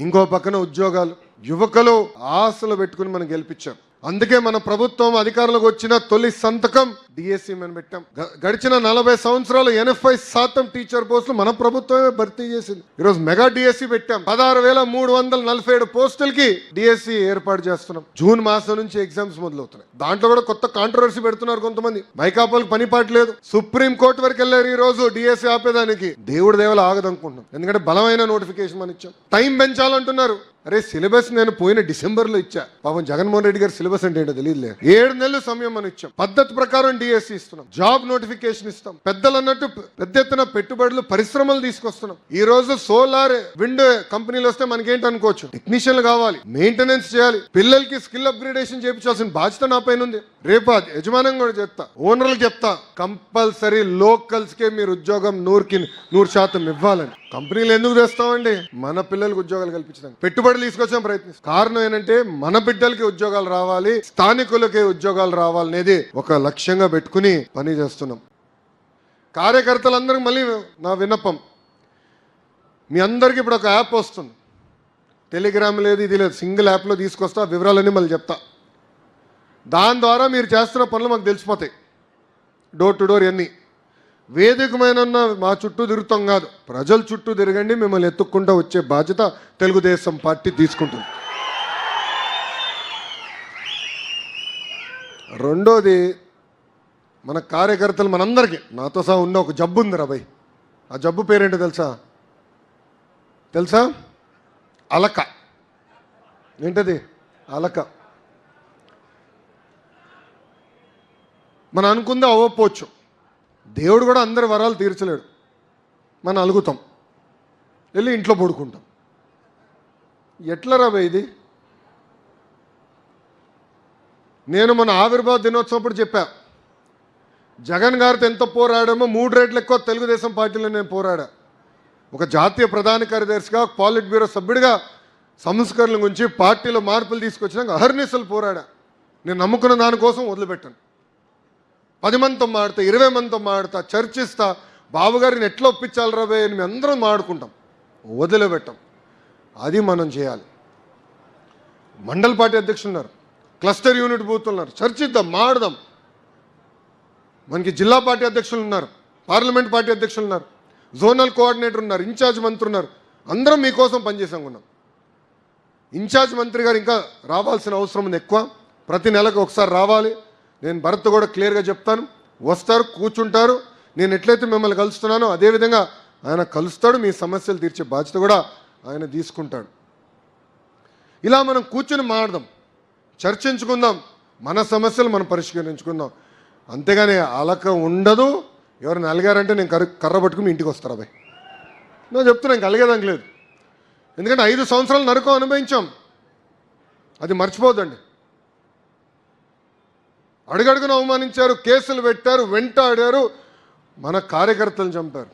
ఇంకో పక్కన ఉద్యోగాలు. యువకులు ఆశలు పెట్టుకుని మనం గెలిపించాం. అందుకే మన ప్రభుత్వం అధికారంలోకి వచ్చిన తొలి సంతకం డిఎస్సి మనం పెట్టాం. గ- గడిచిన నలభై సంవత్సరాలు ఎనభై శాతం టీచర్ పోస్టులు మన ప్రభుత్వమే భర్తీ చేసింది. ఈరోజు మెగా డిఎస్సి పెట్టాం. పదహారు వేల మూడు వందల నలభై ఏడు పోస్టులకి డిఎస్సి ఏర్పాటు చేస్తున్నాం. జూన్ మాసం నుంచి ఎగ్జామ్స్ మొదలవుతున్నాయి. దాంట్లో కూడా కొత్త కాంట్రవర్సీ పెడుతున్నారు కొంతమంది. మైకాపాలకు పని పాటు లేదు. సుప్రీం కోర్టు వరకు వెళ్ళారు ఈ రోజు డిఎస్సి ఆపేదానికి. దేవుడి దేవలు ఆగదనుకుంటున్నాం. ఎందుకంటే బలమైన నోటిఫికేషన్ మనం ఇచ్చాం. టైం పెంచాలంటున్నారు. అరే సిలబస్ నేను పోయిన డిసెంబర్లో ఇచ్చా. పాపం జగన్మోహన్ రెడ్డి గారి సిలబస్ అంటే ఏంటో తెలియదులే ఏడు నెలలు సమయం మనం ఇచ్చాం. పద్ధతి ప్రకారం డిఎస్సి ఇస్తున్నాం. జాబ్ నోటిఫికేషన్ ఇస్తాం. పెద్దలు అన్నట్టు పెద్ద ఎత్తున పెట్టుబడులు పరిశ్రమలు తీసుకొస్తున్నాం. ఈ రోజు సోలార్ విండ్ కంపెనీలు వస్తే మనకేంటి అనుకోవచ్చు? టెక్నీషియన్లు కావాలి. మెయింటెనెన్స్ చేయాలి. పిల్లలకి స్కిల్ అప్గ్రేడేషన్ చేయించాల్సిన బాధ్యత నా పైన ఉంది. రేపు యజమానం కూడా చెప్తా. ఓనర్లు చెప్తా. కంపల్సరీ లోకల్స్ కే మీరు ఉద్యోగం నూరుకి నూరు శాతం ఇవ్వాలని. కంపెనీలు ఎందుకు తెస్తామండి? మన పిల్లలకు ఉద్యోగాలు కల్పించడం పెట్టుబడులు తీసుకొచ్చాం ప్రయత్నిస్తాం కారణం ఏంటంటే మన బిడ్డలకి ఉద్యోగాలు రావాలి స్థానికులకి ఉద్యోగాలు రావాలనేది ఒక లక్ష్యంగా పెట్టుకుని పని చేస్తున్నాం. కార్యకర్తలందరికీ మళ్ళీ నా విన్నపం. మీ అందరికీ ఇప్పుడు ఒక యాప్ వస్తుంది. టెలిగ్రామ్ లేదు ఇది లేదు. సింగిల్ యాప్లో తీసుకొస్తా వివరాలన్నీ మళ్ళీ చెప్తా. దాని ద్వారా మీరు చేస్తున్న పనులు మాకు తెలిసిపోతాయి. డోర్ టు డోర్ ఇవన్నీ. వేదికమైన ఉన్న మా చుట్టూ తిరుగుతాం కాదు. ప్రజల చుట్టూ తిరగండి మిమ్మల్ని ఎత్తుక్కుంటూ వచ్చే బాధ్యత తెలుగుదేశం పార్టీ తీసుకుంటుంది. రెండోది మన కార్యకర్తలు మనందరికీ నాతో సహా ఉన్న ఒక జబ్బు ఉంది రాబాయ్ ఆ జబ్బు పేరేంటో తెలుసా? తెలుసా? అలక. ఏంటది? అలక. మనం అనుకుందే అవ్వకపోవచ్చు దేవుడు కూడా అందరి వరాలు తీర్చలేడు. మనం అలుగుతాం. వెళ్ళి ఇంట్లో పడుకుంటాం. ఎట్లా రాబోయ్ ఇది? నేను మన ఆవిర్భావ దినోత్సవం చెప్పా. జగన్ గారితో ఎంత పోరాడామో మూడు రేట్లు ఎక్కువ తెలుగుదేశం పార్టీలో నేను పోరాడా. ఒక జాతీయ ప్రధాన కార్యదర్శిగా పాలిట్ బ్యూరో సభ్యుడిగా సంస్కరణల గురించి పార్టీలో మార్పులు తీసుకొచ్చినాక అహర్నిశలు పోరాడా. నేను నమ్ముకున్న దానికోసం వదిలిపెట్టాను. పది మందితో మాడతా ఇరవై మందితో మాడతా చర్చిస్తా బావగారిని ఎట్లా ఒప్పించాలి రాబే అని మేము అందరం మాడుకుంటాం. వదిలిపెట్టాం. అది మనం చేయాలి. మండల్ పార్టీ అధ్యక్షులు ఉన్నారు క్లస్టర్ యూనిట్ బూతున్నారు చర్చిద్దాం మాడదాం. మనకి జిల్లా పార్టీ అధ్యక్షులు ఉన్నారు పార్లమెంట్ పార్టీ అధ్యక్షులు ఉన్నారు జోనల్ కోఆర్డినేటర్ ఉన్నారు ఇన్ఛార్జ్ మంత్రి ఉన్నారు. అందరం మీకోసం పనిచేసాం ఉన్నాం ఇన్ఛార్జ్ మంత్రి గారు ఇంకా రావాల్సిన అవసరం ఉంది ఎక్కువ. ప్రతి నెలకు ఒకసారి రావాలి. నేను భరత్ కూడా క్లియర్గా చెప్తాను. వస్తారు కూర్చుంటారు. నేను ఎట్లయితే మిమ్మల్ని కలుస్తున్నానో అదేవిధంగా ఆయన కలుస్తాడు మీ సమస్యలు తీర్చే బాధ్యత కూడా ఆయన తీసుకుంటాడు. ఇలా మనం కూర్చొని మాడదాం చర్చించుకుందాం. మన సమస్యలు మనం పరిష్కరించుకుందాం. అంతేగాని అలక ఉండదు. ఎవరిని అలగారంటే నేను కర్ర కర్ర పట్టుకుని ఇంటికి వస్తారా అబ్బాయి నేను చెప్తున్నా ఇంక అలిగేదానికి లేదు. ఎందుకంటే ఐదు సంవత్సరాలు నరకం అనుభవించాం. అది మర్చిపోదండి అడుగడుగున అవమానించారు కేసులు పెట్టారు వెంటాడారు. మన కార్యకర్తలను చంపారు.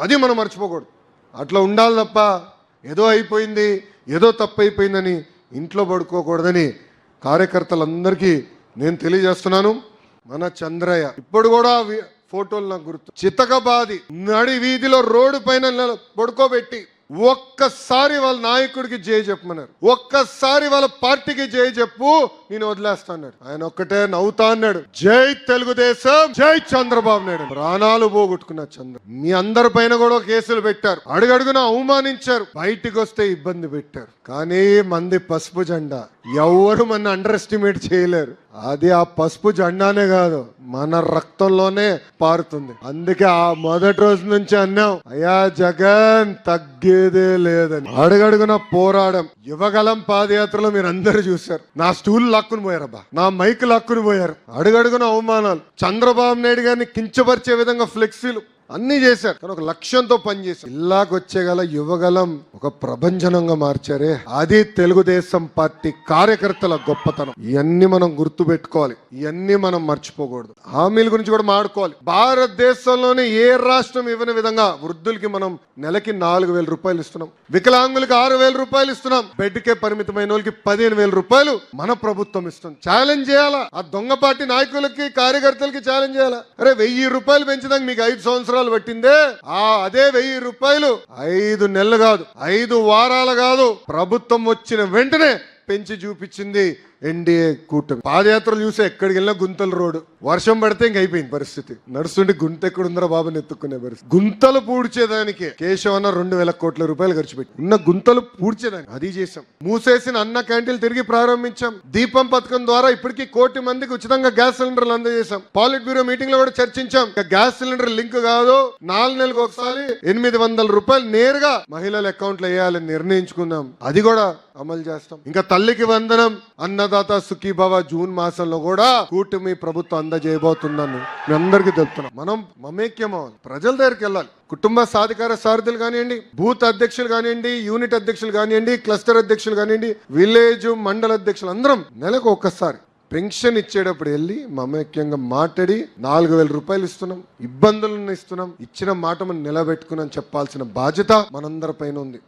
అది మనం మర్చిపోకూడదు. అట్లా ఉండాలి తప్ప ఏదో అయిపోయింది ఏదో తప్పు అయిపోయిందని ఇంట్లో పడుకోకూడదని కార్యకర్తలందరికీ నేను తెలియజేస్తున్నాను. మన చంద్రయ్య ఇప్పుడు కూడా ఫోటోలు నాకు గుర్తు చితకబాది నడి వీధిలో రోడ్డు పైన పడుకోబెట్టి ఒక్కసారి వాళ్ళ నాయకుడికి జై చెప్పమన్నారు. ఒక్కసారి వాళ్ళ పార్టీకి జై చెప్పు నేను వదిలేస్తా అన్నాడు. ఆయన ఒక్కటే నవ్వుతా అన్నాడు. జై తెలుగుదేశం జై చంద్రబాబు నాయుడు ప్రాణాలు పోగొట్టుకున్న చంద్ర మీ అందరి పైన కూడా కేసులు పెట్టారు. అడుగడుగున అవమానించారు. బయటికి వస్తే ఇబ్బంది పెట్టారు. కానీ మంది పసుపు జెండా ఎవరు మన అండర్ ఎస్టిమేట్ చేయలేరు. అది ఆ పసుపు జెండానే కాదు మన రక్తంలోనే పారుతుంది. అందుకే ఆ మొదటి రోజు నుంచి అన్నాం అయ్యా జగన్ తగ్గేదే లేదని. అడుగడుగున పోరాడం. యువగలం పాదయాత్రలో మీరు అందరూ చూశారు. నా స్టూల్ లాక్కుని పోయారబ్బా. నా మైక్ లాక్కుని పోయారు. అడుగడుగున అవమానాలు. చంద్రబాబు నాయుడు గారిని కించపరిచే విధంగా ఫ్లెక్సీలు అన్ని చేశారు. కానీ ఒక లక్ష్యంతో పనిచేశారు ఇల్లాకి వచ్చేగల యువగలం ఒక ప్రభంజనంగా మార్చారే. అది తెలుగుదేశం పార్టీ కార్యకర్తల గొప్పతనం. ఇవన్నీ మనం గుర్తు పెట్టుకోవాలి ఇవన్నీ మనం మర్చిపోకూడదు. హామీల గురించి కూడా మాడుకోవాలి. భారతదేశంలోనే ఏ రాష్ట్రం ఇవ్వని విధంగా వృద్ధులకి మనం నెలకి నాలుగు వేల రూపాయలు ఇస్తున్నాం. వికలాంగులకి ఆరు వేల రూపాయలు ఇస్తున్నాం. బెడ్కే పరిమితమైన వాళ్ళకి పదిహేను వేల రూపాయలు మన ప్రభుత్వం ఇస్తుంది. ఛాలెంజ్ చేయాలా? ఆ దొంగ పార్టీ నాయకులకి కార్యకర్తలకి ఛాలెంజ్ చేయాలా? అరే వెయ్యి రూపాయలు పెంచడానికి మీకు ఐదు సంవత్సరాలు సంవత్సరాలు పట్టిందే ఆ అదే వెయ్యి రూపాయలు ఐదు నెలలు కాదు ఐదు వారాలు కాదు ప్రభుత్వం వచ్చిన వెంటనే పెంచి చూపించింది ఎన్డీఏ కూటమి. పాదయాత్రలు చూసే ఎక్కడికి వెళ్ళినా గుంతలు రోడ్డు. వర్షం పడితే ఇంక అయిపోయింది పరిస్థితి. నడుస్తుంటే గుంత ఎక్కడుందరా బాబుని ఎత్తుకునే పరిస్థితి. గుంతలు పూడ్చేదానికి కేశవన్న రెండు వేల కోట్ల రూపాయలు ఖర్చు పెట్టి. ఉన్న గుంతలు పూడ్చేదానికి. అది చేసాం మూసేసిన అన్న క్యాంటీన్లు తిరిగి ప్రారంభించాం. దీపం పథకం ద్వారా ఇప్పటికీ కోటి మందికి ఉచితంగా గ్యాస్ సిలిండర్లు అందజేశాం. పాలిట్ బ్యూరో మీటింగ్లో కూడా చర్చించాం. గ్యాస్ సిలిండర్ లింక్ కాదు నాలుగు నెలలకు ఒకసారి ఎనిమిది వందల రూపాయలు నేరుగా మహిళల అకౌంట్లో వేయాలని నిర్ణయించుకున్నాం. అది కూడా అమలు చేస్తాం. ఇంకా తల్లికి వందనం. అన్నదాత సుఖీభవ జూన్ మాసంలో కూడా కూటమి ప్రభుత్వం అందజేయబోతుందని మీ అందరికీ తెలుపుతున్నాం. మనం మమేక్యం అవ్వాలి ప్రజల దగ్గరికి వెళ్ళాలి. కుటుంబ సాధికార సారథులు కానివ్వండి బూత్ అధ్యక్షులు కానివ్వండి యూనిట్ అధ్యక్షులు కానివ్వండి క్లస్టర్ అధ్యక్షులు కానివ్వండి విలేజ్ మండల అధ్యక్షులు అందరం నెలకు ఒక్కసారి పెన్షన్ ఇచ్చేటప్పుడు వెళ్ళి మమేక్యంగా మాట్లాడి నాలుగు వేల రూపాయలు ఇస్తున్నాం. ఇబ్బందులను ఇస్తున్నాం. ఇచ్చిన మాట మనం నిలబెట్టుకున్నాం చెప్పాల్సిన బాధ్యత మనందరిపైన ఉంది.